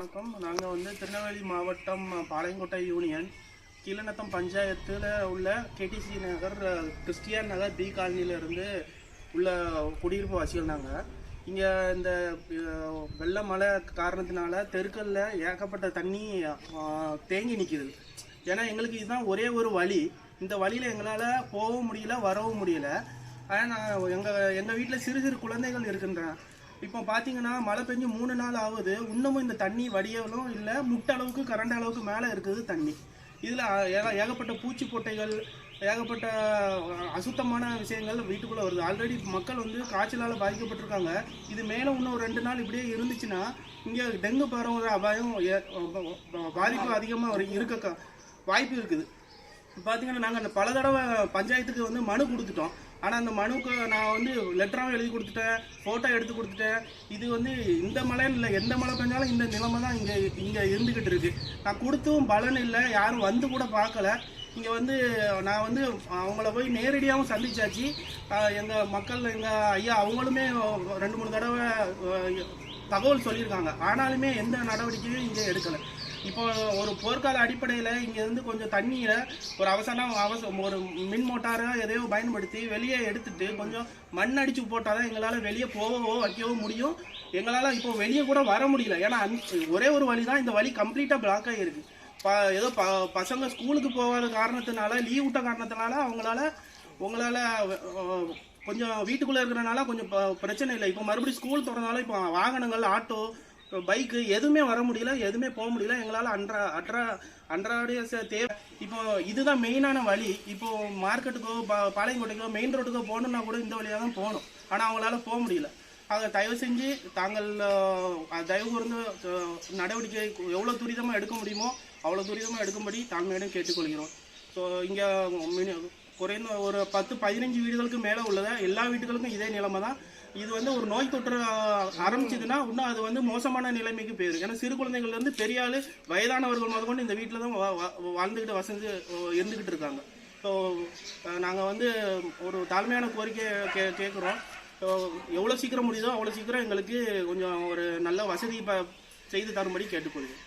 வணக்கம். நாங்கள் வந்து திருநெல்வேலி மாவட்டம் பாளையங்கோட்டை யூனியன் கீழநத்தம் பஞ்சாயத்தில் உள்ள KTC Nagar Christian Nagar B காலனியிலிருந்து உள்ள குடியிருப்பு வாசிகள் நாங்கள் இங்கே இந்த வெள்ள மழை காரணத்தினால தெருக்களில் ஏகப்பட்ட தண்ணி தேங்கி நிற்கிது ஏன்னா எங்களுக்கு இதுதான் ஒரே ஒரு வழி. இந்த வழியில் எங்களால் போகவும் முடியல வரவும் முடியல. ஆனால் எங்கள் எங்கள் வீட்டில் சிறு சிறு குழந்தைகள் இருக்கின்றன இப்போ பார்த்தீங்கன்னா மழை பெஞ்சு மூணு நாள் ஆகுது. இன்னமும் இந்த தண்ணி வடியலும் இல்லை. முட்டை அளவுக்கு கரண்ட் அளவுக்கு மேலே இருக்குது தண்ணி. இதில் ஏகப்பட்ட பூச்சி பொட்டைகள் ஏகப்பட்ட அசுத்தமான விஷயங்கள் வீட்டுக்குள்ளே வருது. ஆல்ரெடி மக்கள் வந்து காய்ச்சலால் பாதிக்கப்பட்டிருக்காங்க. இது மேலே இன்னும் ஒரு ரெண்டு நாள் இப்படியே இருந்துச்சுன்னா இங்கே டெங்கு பரவுகிற அபாயம் ஏ- பாதிப்பு அதிகமாக இருக்க வாய்ப்பு இருக்குது. பார்த்தீங்கன்னா நாங்கள் அந்த பல தடவை பஞ்சாயத்துக்கு வந்து மனு கொடுத்துட்டோம். ஆனால் அந்த மனுக்கு நான் வந்து லெட்டராகவும் எழுதி கொடுத்துட்டேன் ஃபோட்டோ எடுத்து கொடுத்துட்டேன். இது வந்து இந்த மழைன்னு இல்லை எந்த மழை பெஞ்சாலும் இந்த நிலைமை தான் இங்கே இங்கே இருந்துக்கிட்டு இருக்குது நான் கொடுத்தும் பலன் இல்லை யாரும் வந்து கூட பார்க்கல. இங்கே வந்து நான் வந்து அவங்கள போய் நேரடியாகவும் சந்திச்சாச்சு. எங்கள் மக்கள் எங்கள் ஐயா அவங்களுமே ரெண்டு மூணு தடவை தகவல் சொல்லியிருக்காங்க. ஆனாலுமே எந்த நடவடிக்கையும் இங்கே எடுக்கலை. இப்போ ஒரு போர்க்கால அடிப்படையில் இங்கேருந்து கொஞ்சம் தண்ணியை ஒரு அவசரம் அவசரம் ஒரு மின் மோட்டாரை எதையோ பயன்படுத்தி வெளியே எடுத்துட்டு கொஞ்சம் மண் அடிச்சு போட்டால் தான் எங்களால் வெளியே போகவோ வைக்கவோ முடியும். எங்களால் இப்போ வெளியே கூட வர முடியல. ஏன்னா ஒரே ஒரு வழி தான் இந்த வழி கம்ப்ளீட்டாக பிளாக் ஆகிருக்கு ப ஏதோ ப பசங்க ஸ்கூலுக்கு போகாத காரணத்தினால லீவ் விட்ட காரணத்தினால அவங்களால உங்களால் கொஞ்சம் வீட்டுக்குள்ளே இருக்கிறனால கொஞ்சம் பிரச்சனை இல்லை. இப்போ மறுபடியும் ஸ்கூல் திறந்தாலும் இப்போ வாகனங்கள் ஆட்டோ பைக்கு எதுவுமே வர முடியல எதுவுமே போக முடியல எங்களால் அன்றா அன்றா அன்றாடைய தேவை இப்போ இதுதான் மெயினான வழி. இப்போ மார்க்கெட்டுக்கோ பா பாளையங்கோட்டைக்கோ மெயின் ரோட்டுக்கோ போகணுன்னா கூட இந்த வழியாக தான் போகணும். ஆனால் அவங்களால போக முடியல. ஆக தயவு செஞ்சு தாங்கள் தயவு கூர்ந்து நடவடிக்கை எவ்வளோ துரிதமாக எடுக்க முடியுமோ அவ்வளோ துரிதமாக எடுக்கும்படி தாழ்மையிடம் கேட்டுக்கொள்கிறோம். ஸோ இங்கே குறைந்த ஒரு பத்து பதினஞ்சு வீடுகளுக்கு மேலே உள்ளதா எல்லா வீட்டுகளுக்கும் இதே நிலைமை தான் இது வந்து ஒரு நோய் தொற்று ஆரம்பிச்சதுன்னா இன்னும் அது வந்து மோசமான நிலைமைக்கு போயிடும் ஏன்னா சிறு குழந்தைகள்ல இருந்து பெரிய ஆள் வயதானவர்கள் முதற்கொண்டு இந்த வீட்டில் தான் வாழ்ந்துக்கிட்டு வசந்து இருந்துக்கிட்டு இருக்காங்க. ஸோ நாங்கள் வந்து ஒரு தாழ்மையான கோரிக்கை கே கேட்குறோம் எவ்வளோ சீக்கிரம் முடியுதோ அவ்வளோ சீக்கிரம் எங்களுக்கு கொஞ்சம் ஒரு நல்ல வசதி ப செய்து தரும்படி கேட்டுக்கொள்கிறேன்